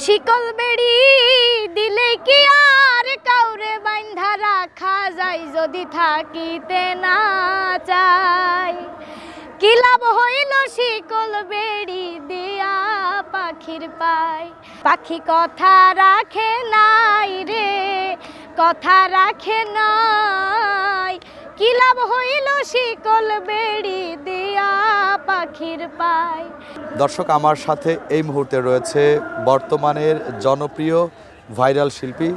শিকল বেড়ি দিলে কি আর কাউরে বাইন্ধা রাখা যায় যদি থাকিতে না চাই কি লাভ হইল শিকল বেড়ি দিয়া পাখির পাই পাখি কথা রাখে নাই রে, কথা রাখে নাই। কি লাভ হইল শিকল বেড়ি পাখির পাই। দর্শক আমার সাথে এই মুহূর্তে রয়েছে বর্তমানের জনপ্রিয় ভাইরাল শিল্পী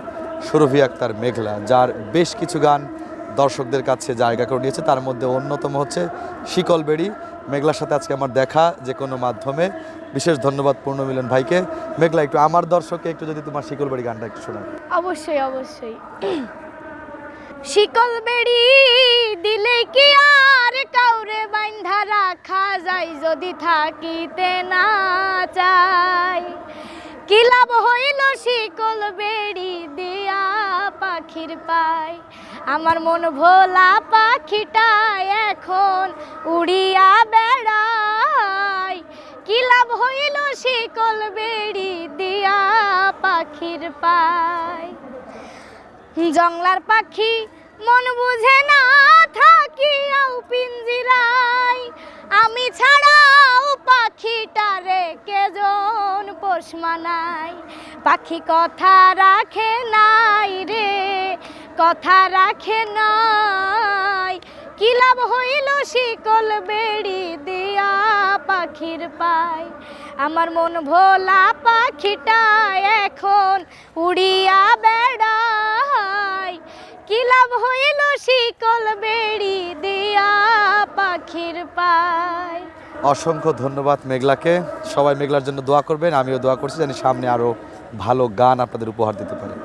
সুরভি আক্তার মেঘলা যার বেশ কিছু গান দর্শকদের কাছে জায়গা করে নিয়েছে। তার মধ্যে অন্যতম হচ্ছে শিকলবেড়ি মেঘলার সাথে আজকে আমার দেখা যে কোনো মাধ্যমে। বিশেষ ধন্যবাদ পূর্ণমিলন ভাইকে। মেঘলা একটু আমার দর্শককে একটু যদি তোমার শিকলবেড়ি গানটা একটু শোনাও। অবশ্যই অবশ্যই। শিকল বেড়ি দিলে কি আর বাইন্ধা যায় যদি থাকিতে না চাই। কি লাভ হইল শিকল বেড়ি দিয়া পাখির পাই আমার মন ভোলা পাখিটা এখন উড়িয়া বেড়ায়। কি লাভ হইল শিকল বেড়ি দিয়া পাখির পাই জংলার পাখি মন কেজন পোষ মানাই পাখি কথা রাখে নাই রে, কথা রাখে নাই। কি লাভ হইল শিকল বেড়ি দিয়া পাখির পাই আমার মন ভোলা পাখিটা এখন উড়িয়া বেড়াই কি লাভ হইল শিকল বেড়ি দিয়া পাখির পাই অসংখ্য ধন্যবাদ মেঘলাকে। সবাই মেঘলার জন্য দোয়া করবেন, আমিও দোয়া করছি জানি সামনে আরও ভালো গান আপনাদের উপহার দিতে পারি।